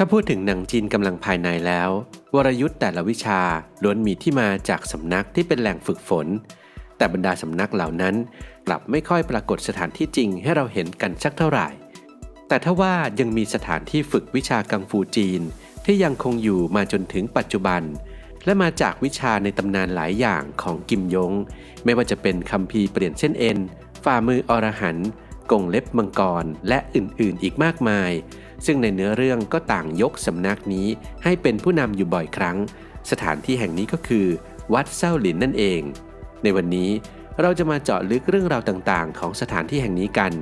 ถ้าพูดถึงหนังจีนกำลังภายในแล้ว วรยุทธ์แต่ละวิชาล้วนมีที่มาจากสำนักที่เป็นแหล่งฝึกฝน แต่บรรดาสำนักเหล่านั้น กลับไม่ค่อยปรากฏสถานที่จริงให้เราเห็นกันสักเท่าไหร่ แต่ถ้าว่ายังมีสถานที่ฝึกวิชากังฟูจีน ที่ยังคงอยู่มาจนถึงปัจจุบัน และมาจากวิชาในตำนานหลายอย่างของกิมยง ไม่ว่าจะเป็นคัมภีเปลี่ยนเส้นเอ็นฝ่ามืออรหันต์กงเล็บมังกรและอื่นๆ อีกมากมาย ซึ่งในเนื้อเรื่องก็ต่างยกสำนักนี้ให้เป็นผู้นำอยู่บ่อยครั้ง สถานที่แห่งนี้ก็คือ วัดเส้าหลินนั่นเอง ในวันนี้เราจะมาเจาะลึกเรื่องราวต่างๆ ของสถานที่แห่งนี้กัน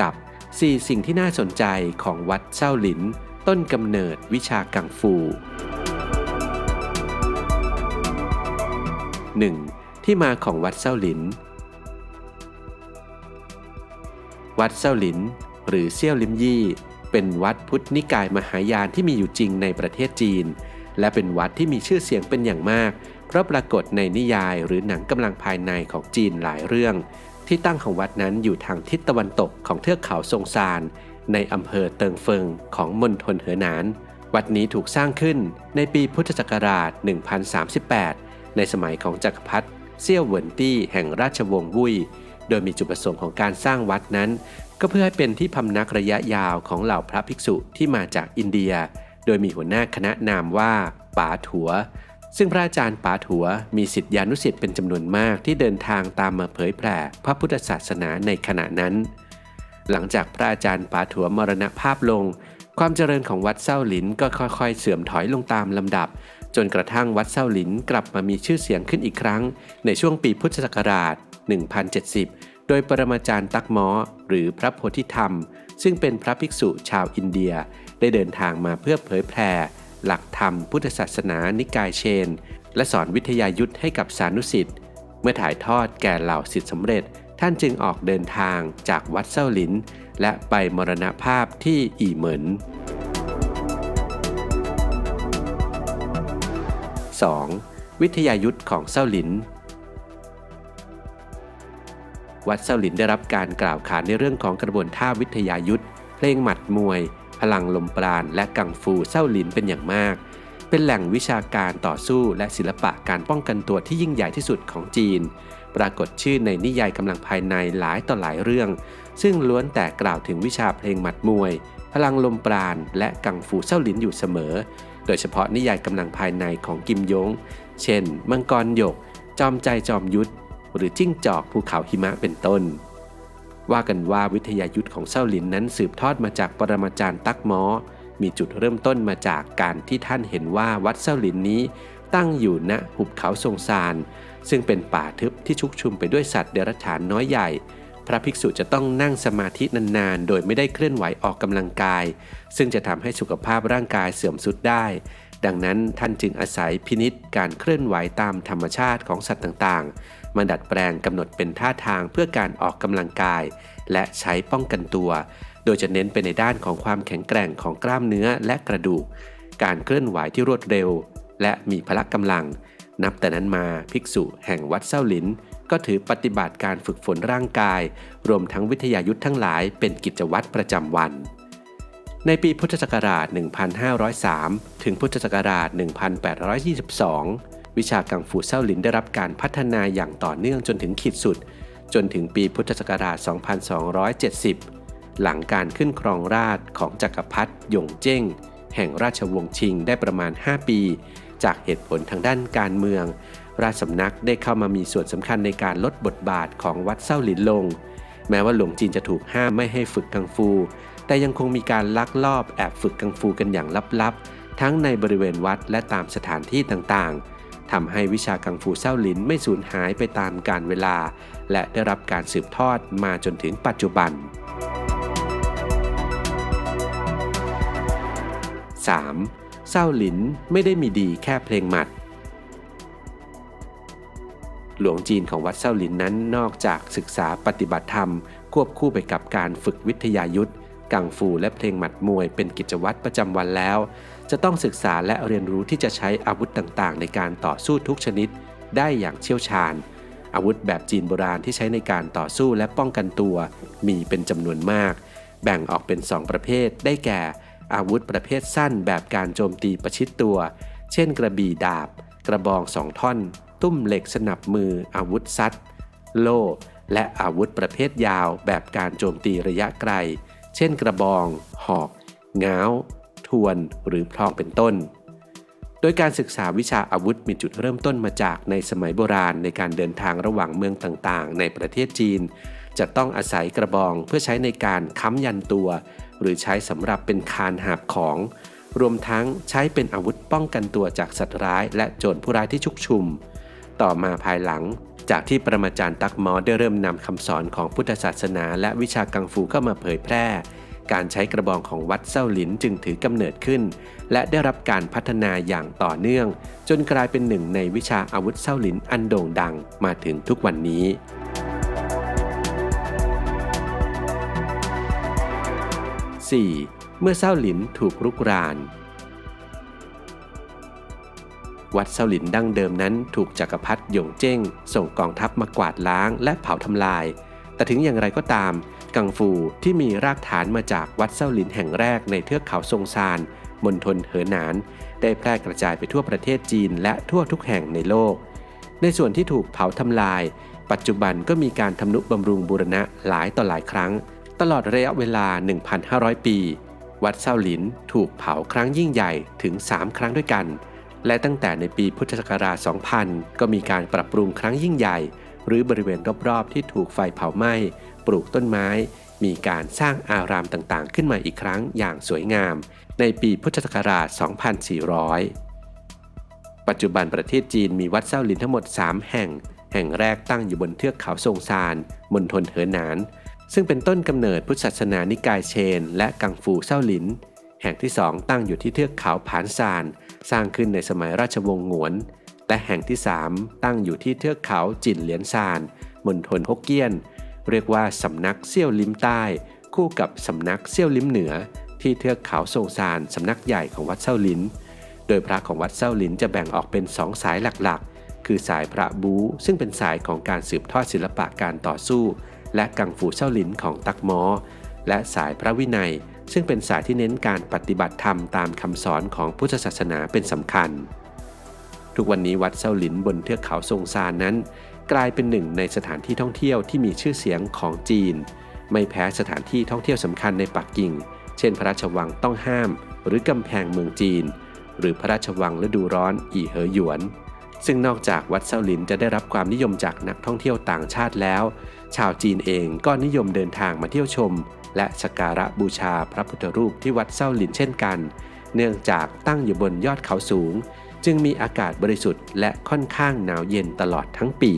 กับ 4 สิ่งที่น่าสนใจของวัดเส้าหลิน ต้นกำเนิดวิชากังฟู 1. ที่มาของวัดเส้าหลิน วัดเส้าหลิน หรือเซี่ยวลิมยี่ เป็นวัดพุทธนิกายมหายานที่มีอยู่จริงในประเทศจีน และเป็นวัดที่มีชื่อเสียงเป็นอย่างมาก เพราะปรากฏในนิยายหรือหนังกำลังภายในของจีนหลายเรื่อง ที่ตั้งของวัดนั้นอยู่ทางทิศตะวันตกของเทือกเขาซงซานในอำเภอเติงเฟิงของมณฑลเหอหนาน วัดนี้ถูกสร้างขึ้นในปีพุทธศักราช 1038 ในสมัยของจักรพรรดิเซี่ยวเหวินตี้แห่งราชวงศ์วุ้ยโดยมีจุดประสงค์ของการสร้างวัดนั้น ก็เพื่อให้เป็นที่พำนักระยะยาวของเหล่าพระภิกษุที่มาจากอินเดีย โดยมีหัวหน้าคณะนามว่าป๋าถัว ซึ่งพระอาจารย์ป๋าถัวมีสิทธิานุสิทธิ์เป็นจำนวนมากที่เดินทางตามมาเผยแผ่พระพุทธศาสนาในขณะนั้น หลังจากพระอาจารย์ป๋าถัวมรณภาพลง ความเจริญของวัดเส้าหลินก็ค่อยๆ เสื่อมถอยลงตามลำดับ จนกระทั่งวัดเส้าหลินกลับมามีชื่อเสียงขึ้นอีกครั้ง ในช่วงปีพุทธศักราช1070 โดยปรมาจารย์ตักม้อหรือพระโพธิธรรม ซึ่งเป็นพระภิกษุชาวอินเดียได้เดินทางมาเพื่อเผยแผ่หลักธรรมพุทธศาสนานิกายเชน และสอนวิทยายุทธให้กับสานุสิทธิ์เมื่อถ่ายทอดแก่เหล่าสิทธิสำเร็จ ท่านจึงออกเดินทางจากวัดเส้าหลิน และไปมรณภาพที่อีเหมิน 2. วิทยายุทธของเส้าหลิน วัดเส้าหลินได้รับการกล่าวขานในเรื่องของกระบวนท่าวิทยายุทธเพลงหมัดมวย พลังลมปราณ และกังฟูเส้าหลินเป็นอย่างมาก เป็นแหล่งวิชาการต่อสู้และศิลปะการป้องกันตัวที่ยิ่งใหญ่ที่สุดของจีน ปรากฏชื่อในนิยายกำลังภายในหลายต่อหลายเรื่อง ซึ่งล้วนแต่กล่าวถึงวิชาเพลงหมัดมวย พลังลมปราณ และกังฟูเส้าหลินอยู่เสมอ โดยเฉพาะนิยายกำลังภายในของกิมยง เช่น มังกรหยก จอมใจจอมยุทธ หรือจิ้งจอกภูเขาหิมะเป็นต้น ว่ากันว่าวิทยายุทธของเส้าหลินนั้นสืบทอดมาจากปรมาจารย์ตักม้อมีจุดเริ่มต้นมาจากการที่ท่านเห็นว่าวัดเส้าหลินนี้ตั้งอยู่ณหุบเขาทรงซาน ซึ่งเป็นป่าทึบที่ชุกชุมไปด้วยสัตว์เดรัจฉานน้อยใหญ่ พระภิกษุจะต้องนั่งสมาธินานๆ โดยไม่ได้เคลื่อนไหวออกกำลังกาย ซึ่งจะทำให้สุขภาพร่างกายเสื่อมทรุดได้ ดังนั้นท่านจึงอาศัยพินิษการเคลื่อนไหวตามธรรมชาติของสัตว์ต่างๆ มาดัดแปลงกำหนดเป็นท่าทางเพื่อการออกกำลังกาย และใช้ป้องกันตัว โดยจะเน้นไปในด้านของความแข็งแกร่งของกล้ามเนื้อและกระดูก การเคลื่อนไหวที่รวดเร็ว และมีพละกำลัง นับแต่นั้นมาภิกษุแห่งวัดเส้าหลิน ก็ถือปฏิบัติการฝึกฝนร่างกาย รวมทั้งวิทยายุทธ์ทั้งหลายเป็นกิจวัตรประจำวัน ในปีพุทธศักราช 1503 ถึงพุทธศักราช 1822 วิชากังฟูเส้าหลินได้รับการพัฒนาอย่างต่อเนื่องจนถึงขีดสุด จนถึงปีพุทธศักราช 2270 หลังการขึ้นครองราชของจักรพรรดิหยงเจ้ง แห่งราชวงศ์ชิงได้ประมาณ 5 ปี จากเหตุผลทางด้านการเมือง ราชสำนักได้เข้ามามีส่วนสำคัญในการลดบทบาทของวัดเส้าหลินลง แม้ว่าหลวงจีนจะถูกห้ามไม่ให้ฝึกกังฟู แต่ยังคงมีการลักลอบแอบฝึกกังฟูกันอย่างลับๆ ทั้งในบริเวณวัดและตามสถานที่ต่างๆทำให้วิชากังฟูเส้าหลินไม่สูญหายไปตามกาลเวลา และได้รับการสืบทอดมาจนถึงปัจจุบัน 3. เศร้าหลินไม่ได้มีดีแค่เพลงหมัด หลวงจีนของวัดเส้าหลินนั้นนอกจากศึกษาปฏิบัติธรรม ควบคู่ไปกับการฝึกวิทยายุทธ กังฟูและเพลงหมัดมวยเป็นกิจวัตรประจำวันแล้ว จะต้องศึกษาและเรียนรู้ที่จะใช้อาวุธต่างๆ ในการต่อสู้ทุกชนิด ได้อย่างเชี่ยวชาญ อาวุธแบบจีนโบราณที่ใช้ในการต่อสู้และป้องกันตัว มีเป็นจำนวนมาก แบ่งออกเป็น 2 ประเภท ได้แก่ อาวุธประเภทสั้นแบบการโจมตีประชิดตัว เช่น กระบี่ดาบ กระบองสองท่อน ตุ้มเหล็กสนับมือ อาวุธซัด โล่และอาวุธประเภทยาวแบบการโจมตีระยะไกล เช่นกระบอง หอกง้าว ทวน หรือพลองเป็นต้น โดยการศึกษาวิชาอาวุธมีจุดเริ่มต้นมาจากในสมัยโบราณในการเดินทางระหว่างเมืองต่างๆ ในประเทศจีน จะต้องอาศัยกระบองเพื่อใช้ในการค้ำยันตัว หรือใช้สำหรับเป็นคานหาบของ รวมทั้งใช้เป็นอาวุธป้องกันตัวจากสัตว์ร้าย และโจรผู้ร้ายที่ชุกชุม ต่อมาภายหลัง จากที่ปรมาจารย์ตักมอได้เริ่มนำคำสอนของพุทธศาสนา และวิชากังฟูเข้ามาเผยแพร่ การใช้กระบองของวัดเส้าหลินจึงถือกำเนิดขึ้น และได้รับการพัฒนาอย่างต่อเนื่อง จนกลายเป็นหนึ่งในวิชาอาวุธเส้าหลินอันโด่งดังมาถึงทุกวันนี้ 4. เมื่อเส้าหลินถูกรุกราน วัดเซาหลินดั้งเดิมนั้นถูกจักรพรรดิหยงเจ้ง ส่งกองทัพมากวาดล้างและเผาทำลาย แต่ถึงอย่างไรก็ตาม กังฟูที่มีรากฐานมาจากวัดเซาหลินแห่งแรกในเทือกเขาซงซานมณฑลเหอหนาน ได้แพร่กระจายไปทั่วประเทศจีนและทั่วทุกแห่งในโลก ในส่วนที่ถูกเผาทำลาย ปัจจุบันก็มีการทำนุบำรุงบูรณะหลายต่อหลายครั้ง ตลอดระยะเวลา 1,500 ปี วัดเซาหลินถูกเผาครั้งยิ่งใหญ่ถึง 3 ครั้งด้วยกัน และตั้งแต่ในปีพุทธศักราช 2000 ก็มีการปรับปรุงครั้งยิ่งใหญ่ หรือบริเวณรอบๆ ที่ถูกไฟเผาไหม้ ปลูกต้นไม้ มีการสร้างอารามต่างๆ ขึ้นมาอีกครั้งอย่างสวยงาม ในปีพุทธศักราช 2400 ปัจจุบันประเทศจีนมีวัดเซาหลินทั้งหมด 3 แห่ง แห่งแรกตั้งอยู่บนเทือกเขาซงซานมณฑลเหอหนาน ซึ่งเป็นต้นกำเนิดพุทธศาสนานิกายเชน และกังฟูเซาหลิน แห่งที่สองตั้งอยู่ที่เทือกเขาผานซาน สร้างขึ้นในสมัยราชวงศ์หงวน และแห่งที่ 3 ตั้งอยู่ที่เทือกเขาจินเหลียนซานมณฑลฮกเกี้ยน เรียกว่าสำนักเซี่ยวลิมใต้ คู่กับสำนักเซี่ยวลิมเหนือ ที่เทือกเขาซงซานสำนักใหญ่ของวัดเซาหลินโดยพระของวัดเซาหลินจะแบ่งออกเป็นสองสายหลักๆ คือสายพระบูซึ่งเป็นสายของการสืบทอดศิลปะการต่อสู้ และกังฟูเซาหลินของตักมอและสายพระวินัย ซึ่งเป็นสายที่เน้นการปฏิบัติธรรมตามคำสอนของพุทธศาสนาเป็นสำคัญ ทุกวันนี้วัดเซาหลินบนเทือกเขาซงซานนั้น กลายเป็นหนึ่งในสถานที่ท่องเที่ยวที่มีชื่อเสียงของจีน ไม่แพ้สถานที่ท่องเที่ยวสำคัญในปักกิ่ง เช่น พระราชวังต้องห้าม หรือกำแพงเมืองจีน หรือพระราชวังฤดูร้อนอีเหอหยวน ซึ่งนอกจากวัดเซาหลินจะได้รับความนิยมจากนักท่องเที่ยวต่างชาติแล้ว ชาวจีนเองก็นิยมเดินทางมาเที่ยวชม และสการะบูชาพระพุทธรูปที่วัดเซาหลินเช่นกัน เนื่องจากตั้งอยู่บนยอดเขาสูง จึงมีอากาศบริสุทธิ์และค่อนข้างหนาวเย็นตลอดทั้งปี